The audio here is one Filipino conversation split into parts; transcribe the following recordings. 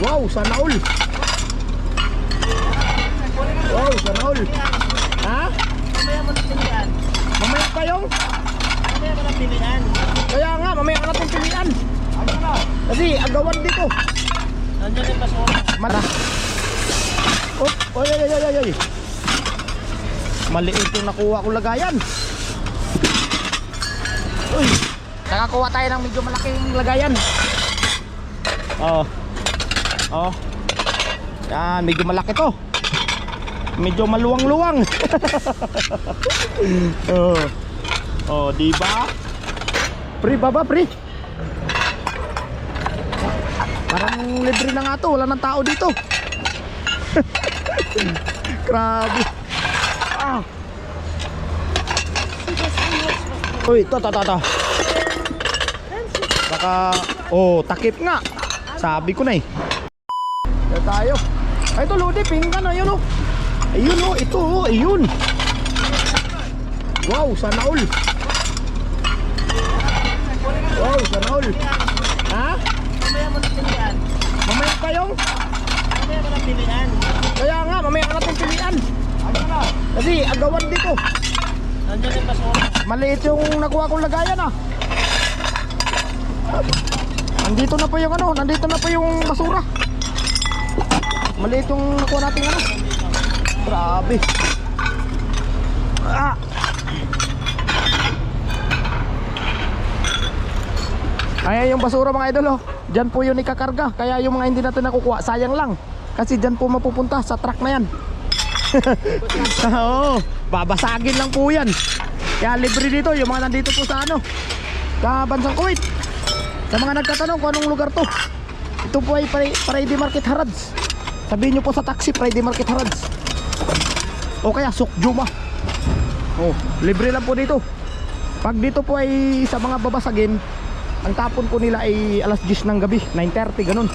Wow, sana all. Wow, sana all. Ha? Mamaya mo na pilihan. Mamaya kayong? Mamaya mo na pilihan. Kaya nga, mamaya ka natin pilihan. Kasi agawan dito. Nandiyan yung basura. Mara. Oh, oy, oy, oy, oy. Maliit yung nakuha kong lagayan. Uy. Nakakuha tayo ng medyo malaking lagayan. Oh. Oh. Yan, medyo malaki to. Medyo maluwang-luwang. oh. Oh, di ba? Pre, baba, pre. Parang libre na nga to, wala nang tao dito. Grabe. Ah. Uy, to, to, to, to. Baka, oh, takip nga. Sabi ko na eh. Tayo. Ay, ito, Lodi, pinggan na, yun oh. Ayun oh, ito oh, ayun. Wow, sana all. Wow, sana all. Ha? Mamaya mo na pilihan. Mamaya kayong? Mamaya mo na pilihan. Kaya nga, mamaya ka natin pilihan. Kasi agawan dito. Nandiyan yung basura. Maliit yung nakuha kong lagayan ah. Nandito na po yung ano, nandito na po yung basura. Maliit yung nakuha natin ano. Grabe. Ah. Kaya yung basura mga idol oh. Diyan po yun ikakarga. Kaya yung mga hindi natin nakukuha, sayang lang. Kasi diyan po mapupunta sa truck na yan. Oo, babasagin lang po yan. Kaya libre dito, yung mga nandito po sa ano, sa bansang Kuwait. Sa mga nagtatanong kung anong lugar to. Ito po ay Friday Market Harads. Sabihin nyo po sa taxi, Friday Market Harads. O kaya Sukjuma. Oh, libre lang po dito. Pag dito po ay sa mga babasagin, ang tapon po nila ay alas 10 ng gabi, 9.30 ganun.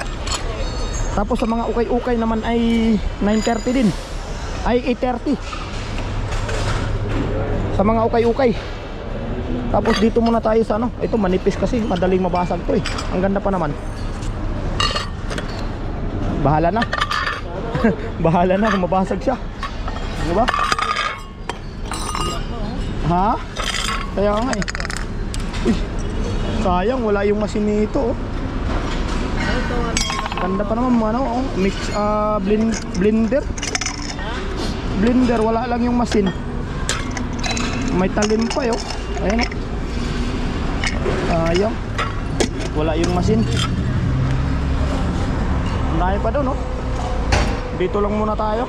Tapos sa mga ukay-ukay naman ay 9.30 din. Ay 8.30. Sa mga ukay-ukay. Tapos dito muna tayo sa ano. Ito manipis kasi, madaling mabasag to eh. Ang ganda pa naman. Bahala na. Bahala na kung mabasag siya. Ano ba? Ha? Kaya nga eh. Uy, sayang wala yung machine nito oh. Ganda pa naman ano, oh, mix ah, blend, blender. Blender wala lang yung machine. May talim pa yo. Ayun oh. Sayang. Wala yung machine. Ang dami pa doon oh. Dito lang muna tayo.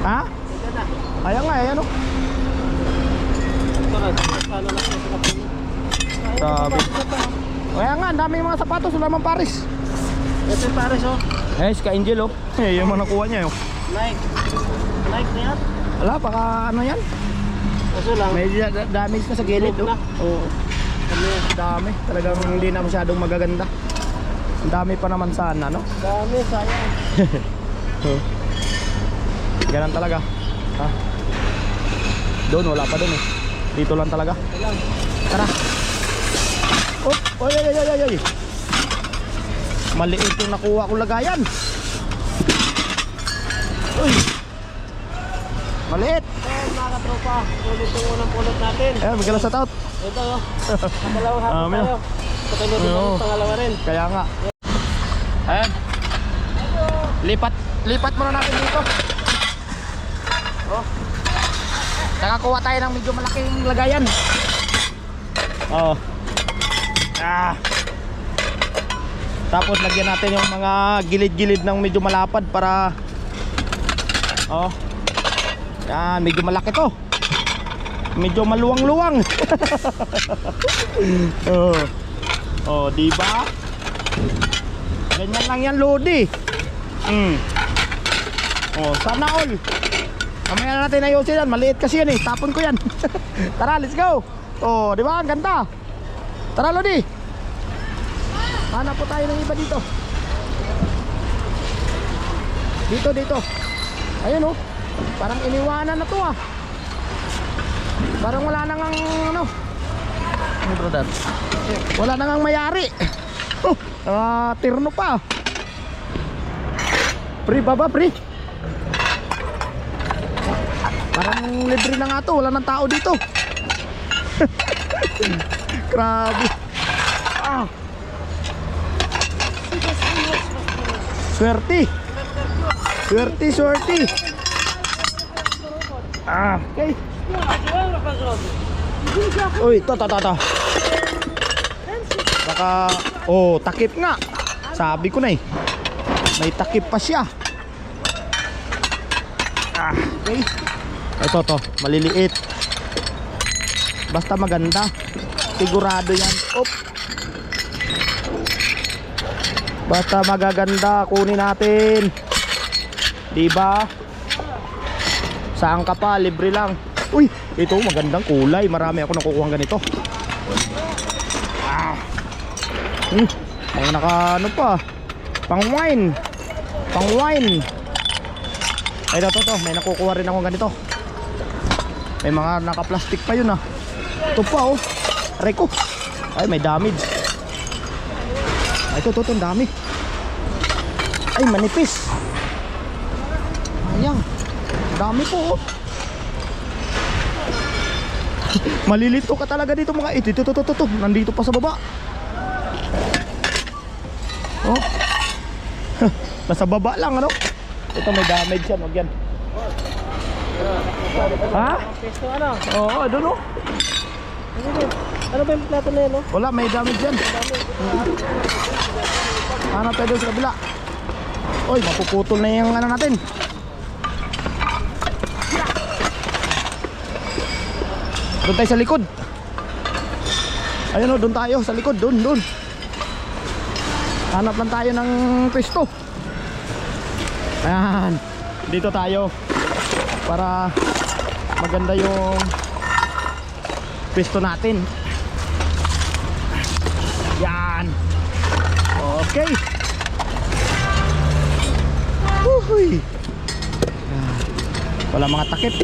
Ha? Ayan nga, ayan oh. Sa kapatid? Grabe. Kaya nga, ang daming mga sapatos, wala mang pares. Ito yung pares oh. Eh, si Ka-Angel oh. Eh, yung mga nakuha niya oh. Nike. Nike na yan. Wala, baka ano yan? Kaso lang. May da- da- damage na sa gilid oh. Oo. Ano yan? Dami. Talagang hindi na masyadong magaganda. Ang dami pa naman sana, no? Dami, sayang. Oo. Ganun talaga. Ha? Doon, wala pa doon eh. Dito lang talaga. Tara. Oh, oy, oy, oy, oy, oy. Maliit yung nakuha kong lagayan. Uy. Maliit. Ayan mga katropa. Ulit yung unang pulot natin. Eh, bigla sa tout. Ito oh. Pangalawang Ah, hapon mino. tayo. Oo. yung pangalawa rin. Kaya nga. Ayan. Lipat, lipat muna natin dito. Oh. Nakakuha tayo ng medyo malaking lagayan. Oh. Ah. Tapos lagyan natin yung mga gilid-gilid ng medyo malapad para Oh. Yan, medyo malaki to. Medyo maluwang-luwang. oh. Oh, di ba? Ganyan lang yan, Lodi. Mm. Oh, sana all. Mamaya na natin ayusin yan. Maliit kasi yan eh. Tapon ko yan. Tara, let's go. Oh, di ba? Ang ganda. Tara, Lodi. Hanap po tayo ng iba dito. Dito, dito. Ayun oh. Parang iniwanan na to ah. Parang wala nang ang ano. Ano brother? Wala nang ang mayari. Oh, ah, tirno pa. Pre, baba, pre. Parang libre na nga to. Wala nang tao dito. Grabe. Ah. Swerte. Swerte, swerte. Ah, okay. Uy, to, to, to, to. Baka, oh, takip nga. Sabi ko na eh. May takip pa siya. Ah, okay. Ito to, maliliit. Basta maganda. Sigurado yan. Op. Basta magaganda, kunin natin. 'Di ba? Saan ka pa? Libre lang. Uy, ito magandang kulay. Marami ako nakukuha ganito. Ah. Hmm, mga naka ano pa? Pang wine. Pang wine. Ay, ito, ito, may nakukuha rin ako ganito. May mga naka-plastic pa yun ah. Ito pa oh. Aray ko. Ay, may damage. Ay, ito, ito, ito, dami. Ay, manipis. Ayan. Dami po oh. Malilito ka talaga dito mga ito. Ito, ito, ito, ito, ito. Nandito pa sa baba. Oh. Nasa baba lang ano. Ito may damage yan, wag yan. Ha? Pesto ano? Oo, oh. Ano ba? Ano ba yung plato na yan, no? Wala, may damage yan. Hanap tayo doon sa kabila. Oy, mapuputol na yung ano natin. Doon tayo sa likod. Ayun o, doon tayo sa likod, doon, doon. Hanap lang tayo ng pwesto. Ayan. Dito tayo. Para maganda yung pwesto natin. Yan. Okay. Uhuy. Yan. Wala mga takip.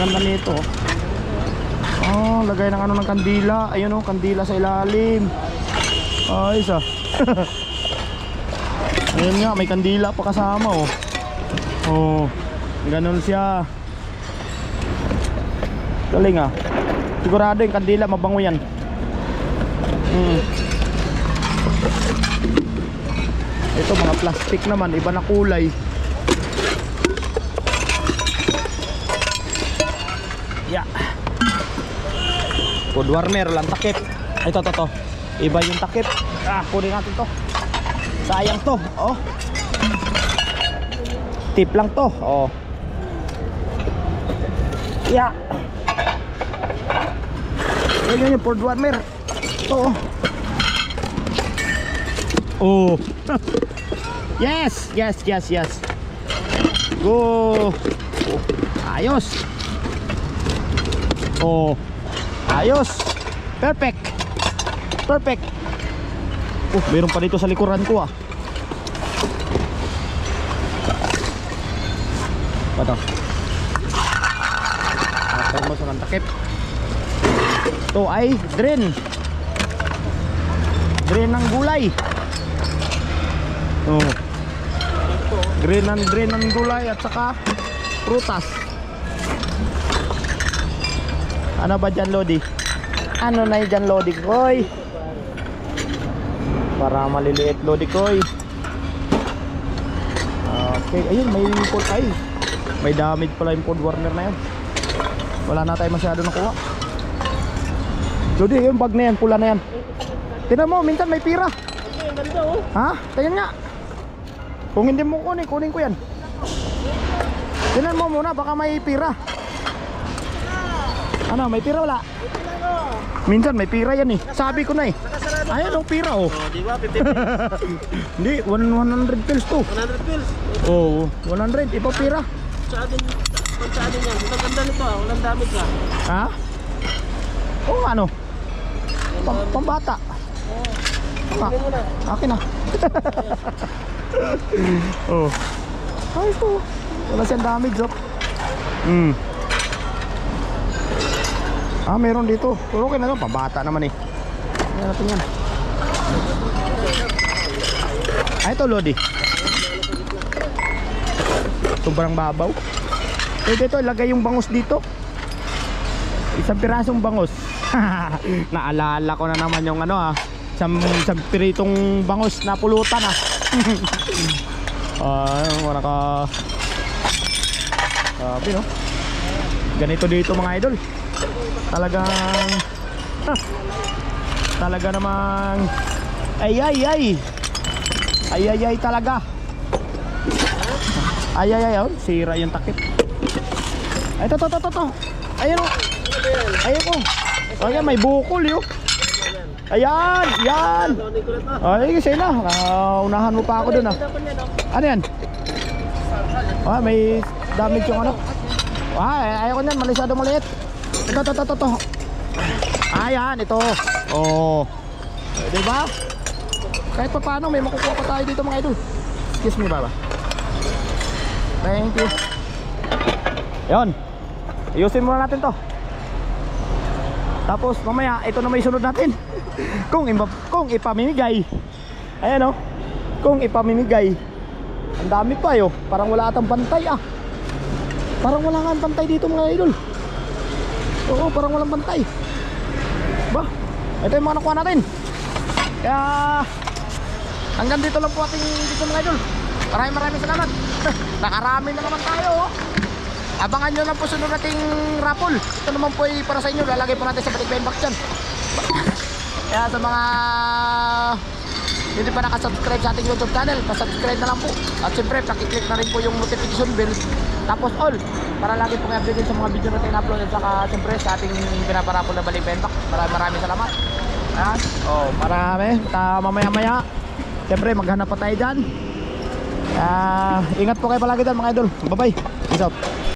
Ganda nito. Oh, lagay ng ano ng kandila. Ayun oh, kandila sa ilalim. Ayos ah. Ayun nga, may kandila pa kasama oh. Oh, ganun siya. Galing ah. Sigurado yung kandila mabango yan. Hmm. Ito mga plastic naman, iba na kulay. Yeah. Food warmer, lang takip. Ito, to, to. Iba yung takip. Ah, kunin natin to. Sayang to. Oh. Tip lang to. Oh. Yeah. Yan yun yung Ford Warmer. Ito oh. Oh. yes, yes, yes, yes. Go. Oh. Ayos. Oh. Ayos. Perfect. Perfect. Oh, meron pa dito sa likuran ko ah. Ito. Mo sa takip. Ito ay drain. Drain ng gulay. Oh. Drain ng drain ng gulay at saka prutas. Ano ba dyan, Lodi? Ano na dyan, Lodi Koy? Para maliliit, Lodi Koy. Okay, ayun, may import ay. May damage pala yung food warner na yan. Wala na tayo masyado nakuha. Lodi, yung bag na yan, pula na yan. Tingnan mo, minsan may pira. Okay, ganda, oh. Ha? Tingnan nga. Kung hindi mo kunin, kunin ko yan. Tingnan mo muna, baka may pira. Ano, may pira wala? Minsan may pira yan eh. Sabi ko na eh. Ayan ang pira oh. Oh, di ba? 50 pills. Hindi, 100 pills to. 100 pills. Oo, oh, 100. Iba pira. Sa atin, pag sa yan. Ang ganda nito, ah. Walang damage, ah. Ha? Oo, ano? Pam pambata. Ah, mo na. akin na. oh. Ay po. Wala siyang damage oh. Hmm. Ah, meron dito. Pero okay na lang. Pambata naman eh. Tingnan natin yan. Ay, ito, Lodi. Sobrang babaw. Pwede ito, ilagay yung bangus dito. Isang pirasong bangus. Naalala ko na naman yung ano ah. Isang, isang piritong bangus na pulutan ah. Ay, wala ka. Sabi no. Ganito dito mga idol. Talagang ah, talaga namang ay ay ay. Ay ay ay talaga. Ay ay ay oh, sira yung takip. Ay to to to to. to. Ayun oh. Ayun oh. Ayan may bukol yo. Ayan, yan. Na. Ay, kasi na. Ah, unahan mo pa ako dun ah. Oh. Ano yan? Ah, may damage yung ano. Ah, ay- ayaw ko niyan, malisyado maliit. Ito, ito, ito, ito, ito. Ah, yan, ito. Oh. Eh, di ba? Kahit pa paano, may makukuha pa tayo dito mga idol. Excuse me, baba. Thank you. Yon. Ayusin muna natin to. Tapos mamaya, ito na may sunod natin. kung, ima- kung ipamimigay. Ayan o. Kung ipamimigay. Ang dami pa yo. Parang wala atang bantay ah. Parang wala nga ang bantay dito mga idol. Oo, parang walang bantay. Ba? Ito yung mga nakuha natin. Kaya hanggang dito lang po ating dito mga idol. Maraming maraming salamat. Nakarami na naman tayo oh. Abangan nyo lang po sunod nating raffle. Ito naman po ay para sa inyo. Lalagay po natin sa balik box dyan. Kaya sa mga hindi pa nakasubscribe sa ating YouTube channel, pasubscribe na lang po. At siyempre, pakiclick na rin po yung notification bell. Tapos all, para lagi pong update sa mga video natin upload at saka siyempre sa ating pinaparapol na balik box. Maraming maraming salamat. Ayan. Oh, marami. Ta mamaya maya. Siyempre, maghanap pa tayo dyan. Ah, ingat po kayo palagi dyan mga idol. Bye-bye. Peace out.